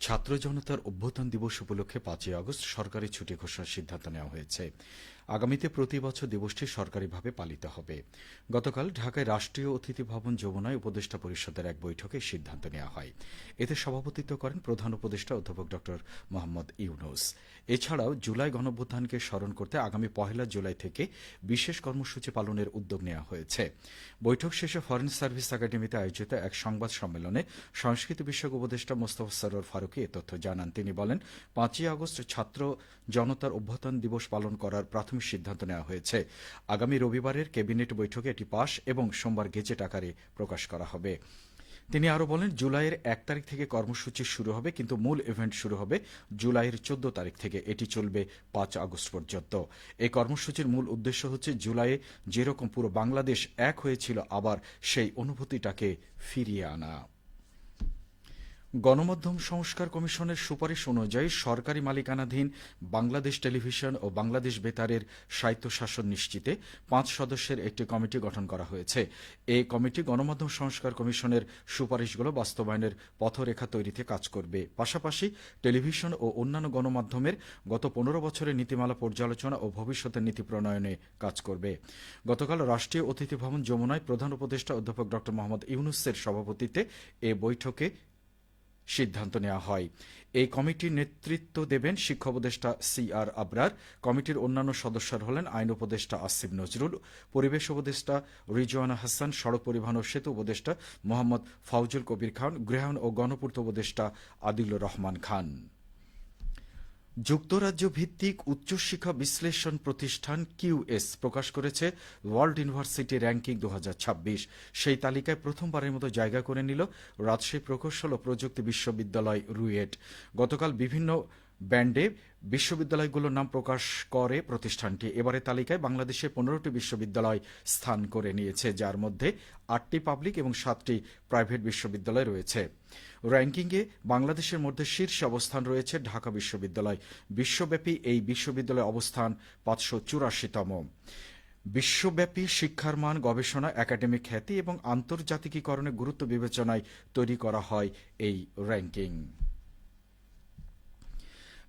ছাত্র জনতার অভ্যুত্থান দিবস উপলক্ষে পাঁচই আগস্ট সরকারি ছুটি ঘোষণার সিদ্ধান্ত নেওয়া হয়েছে। আগামীতে প্রতি বছর দিবসটি সরকারিভাবে পালিত হবে। গতকাল ঢাকায় রাষ্ট্রীয় অতিথি ভবন যমুনায় উপদেষ্টা পরিষদের এক বৈঠকে সিদ্ধান্ত নেওয়া হয়। এতে সভাপতিত্ব করেন প্রধান উপদেষ্টা অধ্যাপক ড. মোহাম্মদ ইউনুস। এছাড়াও জুলাই গণঅভ্যুত্থানকে স্মরণ করতে আগামী পহেলা জুলাই থেকে বিশেষ কর্মসূচি পালনের উদ্যোগ নেওয়া হয়েছে। বৈঠক শেষে ফরেন সার্ভিস একাডেমিতে আয়োজিত এক সংবাদ সম্মেলনে সংস্কৃতি বিষয়ক উপদেষ্টা মোস্তফা সরোর ফারুকি এ তথ্য জানান। তিনি বলেন, পাঁচই আগস্ট ছাত্র জনতার অভ্যুত্থান দিবস পালন করার প্রাথমিক সিদ্ধান্ত নেওয়া হয়েছে। আগামী রবিবারের ক্যাবিনেট বৈঠকে এটি পাশ এবং সোমবার গেজেট আকারে প্রকাশ করা হবে। তিনি আরও বলেন, জুলাইয়ের এক তারিখ থেকে কর্মসূচি শুরু হবে, কিন্তু মূল ইভেন্ট শুরু হবে জুলাইয়ের চোদ্দ তারিখ থেকে। এটি চলবে পাঁচ আগস্ট পর্যন্ত। এই কর্মসূচির মূল উদ্দেশ্য হচ্ছে, জুলাইয়ে যেরকম পুরো বাংলাদেশ এক হয়েছিল, আবার সেই অনুভূতিটাকে ফিরিয়ে আনা। গণমাধ্যম সংস্কার কমিশনের সুপারিশ অনুযায়ী সরকারি মালিকানাধীন বাংলাদেশ টেলিভিশন ও বাংলাদেশ বেতারের স্বায়ত্তশাসন নিশ্চিতে পাঁচ সদস্যের একটি কমিটি গঠন করা হয়েছে। এই কমিটি গণমাধ্যম সংস্কার কমিশনের সুপারিশগুলো বাস্তবায়নের পথরেখা তৈরিতে কাজ করবে। পাশাপাশি টেলিভিশন ও অন্যান্য গণমাধ্যমের গত পনেরো বছরের নীতিমালা পর্যালোচনা ও ভবিষ্যতের নীতি প্রণয়নে কাজ করবে। গতকাল রাষ্ট্রীয় অতিথি ভবন যমুনায় প্রধান উপদেষ্টা অধ্যাপক ড মোহাম্মদ ইউনুসের সভাপতিত্বে এ বৈঠকে সিদ্ধান্ত নেওয়া হয়। এই কমিটির নেতৃত্ব দেবেন শিক্ষা উপদেষ্টা সি আর আবরার, কমিটির অন্যান্য সদস্যরা হলেন আইন উপদেষ্টা আসিফ নজরুল, পরিবেশ উপদেষ্টা রিজওয়ানা হাসান, সড়ক পরিবহন ও সেতু উপদেষ্টা মোহাম্মদ ফাউজুল কবির খান গৃহায়ণ ও গণপূর্ত উপদেষ্টা আদিলুর রহমান খান। যুক্তরাজ্য ভিত্তিক উচ্চশিক্ষা বিশ্লেষণ প্রতিষ্ঠান কিউএস প্রকাশ করেছে ওয়ার্ল্ড ইউনিভার্সিটি র্যাঙ্কিং দু হাজার ছাব্বিশ। সেই তালিকায় প্রথমবারের মতো জায়গা করে নিল রাজশাহী প্রকৌশল ও প্রযুক্তি বিশ্ববিদ্যালয় রুয়েট। গতকাল বিভিন্ন ব্যান্ডে বিশ্ববিদ্যালয়গুলোর নাম প্রকাশ করে প্রতিষ্ঠানটি। এবারে তালিকায় বাংলাদেশের পনেরোটি বিশ্ববিদ্যালয় স্থান করে নিয়েছে, যার মধ্যে আটটি পাবলিক এবং সাতটি প্রাইভেট বিশ্ববিদ্যালয় রয়েছে। র্যাঙ্কিংয়ে বাংলাদেশের মধ্যে শীর্ষে অবস্থান রয়েছে ঢাকা বিশ্ববিদ্যালয়। বিশ্বব্যাপী এই বিশ্ববিদ্যালয় অবস্থান পাঁচশো চুরাশিতম। বিশ্বব্যাপী শিক্ষার মান, গবেষণা, একাডেমিক খ্যাতি এবং আন্তর্জাতিকীকরণের গুরুত্ব বিবেচনায় তৈরি করা হয় এই র্যাঙ্কিং।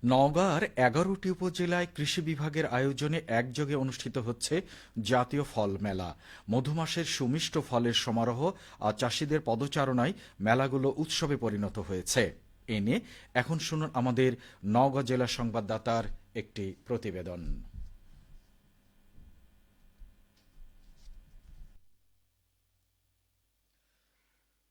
নওগাঁর এগারোটি উপজেলায় কৃষি বিভাগের আয়োজনে একযোগে অনুষ্ঠিত হচ্ছে জাতীয় ফল মেলা। মধুমাসের সুমিষ্ট ফলের সমারোহ আর চাষিদের পদচারণায় মেলাগুলো উৎসবে পরিণত হয়েছে। এনে এখন শুনুন আমাদের নওগাঁ জেলা সংবাদদাতার একটি প্রতিবেদন।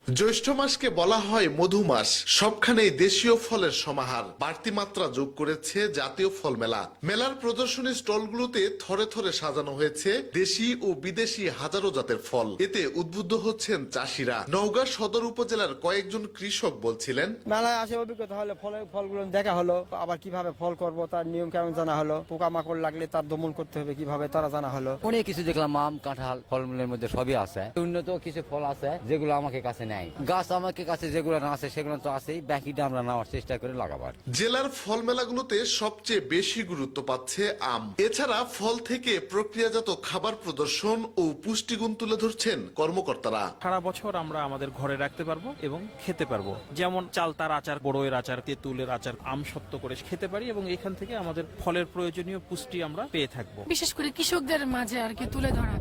জ্যৈষ্ঠ মাসকে বলা হয় মধু মাস সবখানেই দেশীয় ফলের সমাহার। বাড়তি মাত্রা যোগ করেছে জাতীয় ফল মেলা। মেলার প্রদর্শনী স্টলগুলোতে থরে থরে সাজানো হয়েছে দেশি ও বিদেশি হাজারো জাতের ফল। এতে উদ্বুদ্ধ হচ্ছেন চাষিরা। নওগাঁ সদর উপজেলার কয়েকজন কৃষক বলছিলেন মেলায় আসে অভিজ্ঞতা হলে ফলের ফলগুলো দেখা হলো। আবার কীভাবে ফল করব তার নিয়ম কেমন জানা হলো? পোকামাকড় লাগলে তার দমন করতে হবে কীভাবে তারা জানা হলো। অনেক কিছু দেখলাম আম কাঁঠাল ফলমূলের মধ্যে সবই আছে। উন্নত কিছু ফল আছে যেগুলো আমাকে কাছে নেয় গাছ আমাকে কাছে যেগুলো না আছে সেগুলো তো আছেই বাকিটা আমরা নেওয়ার চেষ্টা করে লাগাবার জেলার ফল মেলাগুলোতে সবচেয়ে বেশি গুরুত্ব পাচ্ছে আম। এছাড়া ফল থেকে প্রক্রিয়াজাত খাবার প্রদর্শন ও পুষ্টিগুণ তুলে ধরছেন কর্মকর্তারা। সারা বছর আমরা আমাদের ঘরে রাখতে পারব এবং খেতে পারব। যেমন চালতার আচার বড়ইয়ের আচার তেঁতুলের আচার আম সত্য করে খেতে পারি এবং এখান থেকে আমাদের ফলের প্রয়োজনীয় পুষ্টি আমরা পেয়ে থাকব। বিশেষ করে কৃষকদের মাঝে আর কি তুলে ধরা।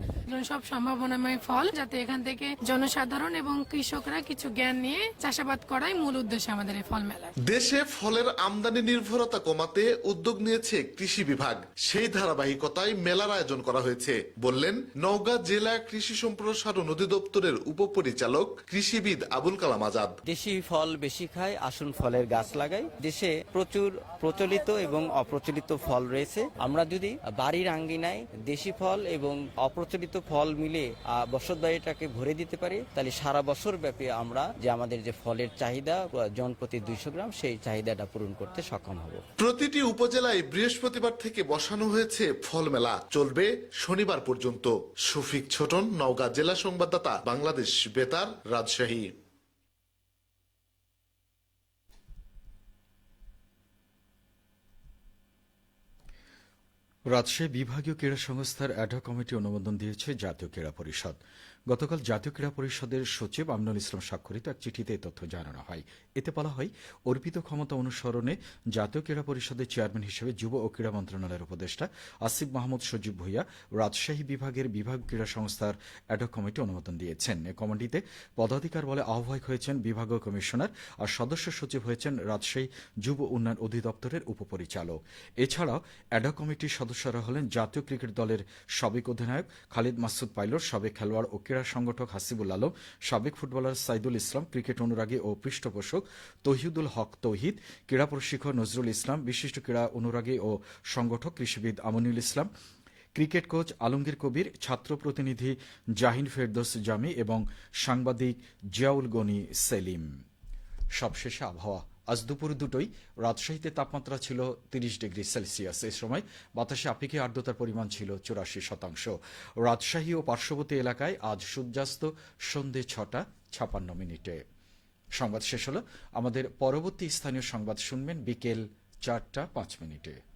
সব সম্ভাবনাময় ফল যাতে এখান থেকে জনসাধারণ এবং কৃষকরা কিছু জ্ঞান নিয়ে চাষাবাদ করাই মূল উদ্দেশ্য আমাদের এই ফল মেলার। দেশে ফলের আমদানি নির্ভরতা কমাতে উদ্যোগ নিয়েছে কৃষি বিভাগ। সেই ধারাবাহিকতায় মেলার আয়োজন করা হয়েছে বললেন নওগাঁ জেলা কৃষি সম্প্রসারণ অধিদপ্তরের উপপরিচালক কৃষিবিদ আবুল কালাম আজাদ। দেশি ফল বেশি খায় আসুন ফলের গাছ লাগাই দেশে প্রচুর প্রচলিত এবং অপ্রচলিত ফল রয়েছে। আমরা যদি বাড়ির আঙ্গিনায় দেশি ফল এবং অপ্রচলিত ফল মিলে আহ, বসতবাড়িটাকে ভরে দিতে পারি তাহলে সারা বছর ব্যাপী আমরা যে আমাদের যে ফলের চাহিদা জন প্রতি দুইশো গ্রাম সেই চাহিদাটা পূরণ করতে সক্ষম হব। প্রতিটি উপজেলায় বৃহস্পতিবার থেকে বসানো হয়েছে ফল মেলা। চলবে শনিবার পর্যন্ত। শফিক ছোটন নওগাঁ জেলা সংবাদদাতা বাংলাদেশ বেতার রাজশাহী। রাজশাহী বিভাগীয় ক্রীড়া সংস্থার অ্যাডহক কমিটি অনুমোদন দিয়েছে জাতীয় ক্রীড়া পরিষদ। গতকাল জাতীয় ক্রীড়া পরিষদের সচিব আমনুল ইসলাম স্বাক্ষরিত এক চিঠিতে তথ্য জানানো হয়। এতে বলা হয়, অর্পিত ক্ষমতা অনুসরণে জাতীয় ক্রীড়া পরিষদের চেয়ারম্যান হিসেবে যুব ও ক্রীড়া মন্ত্রণালয়ের উপদেষ্টা আসিফ মাহমুদ সজীব ভুইয়া রাজশাহী বিভাগের বিভাগ ক্রীড়া সংস্থার অ্যাডহক কমিটি অনুমোদন দিয়েছেন। এ কমিটিতে পদাধিকার বলে আহ্বায়ক হয়েছেন বিভাগীয় কমিশনার আর সদস্য সচিব হয়েছেন রাজশাহী যুব উন্নয়ন অধিদপ্তরের উপপরিচালক। এছাড়াও অ্যাডহক কমিটির সদস্যরা হলেন জাতীয় ক্রিকেট দলের সাবেক অধিনায়ক খালিদ মাসুদ পাইলট, সাবেক খেলোয়াড় ও ক্রীড়া সংগঠক হাসিবুল আলম, সাবেক ফুটবলার সাইদুল ইসলাম, ক্রিকেট অনুরাগী ও পৃষ্ঠপোষক তহিদুল হক তৌহিদ, ক্রীড়া প্রশিক্ষক নজরুল ইসলাম, বিশিষ্ট ক্রীড়া অনুরাগী ও সংগঠক কৃষিবিদ আমিনুল ইসলাম, ক্রিকেট কোচ আলমগীর কবির, ছাত্র প্রতিনিধি জাহিন ফেরদোস জামি এবং সাংবাদিক জিয়াউল গনি সেলিম। সবশেষে আবহাওয়া। আজ দুপুর দুটোই রাজশাহীতে তাপমাত্রা ছিল তিরিশ ডিগ্রি সেলসিয়াস। এ সময় বাতাসে আপেক্ষিক আর্দ্রতার পরিমাণ ছিল চুরাশি শতাংশ। রাজশাহী ও পার্শ্ববর্তী এলাকায় আজ সূর্যাস্ত সন্ধে ছটা ছাপান্ন মিনিটে। সংবাদ শেষ হলো। আমাদের পরবর্তী স্থানীয় সংবাদ শুনবেন বিকেল চারটা পাঁচ মিনিটে।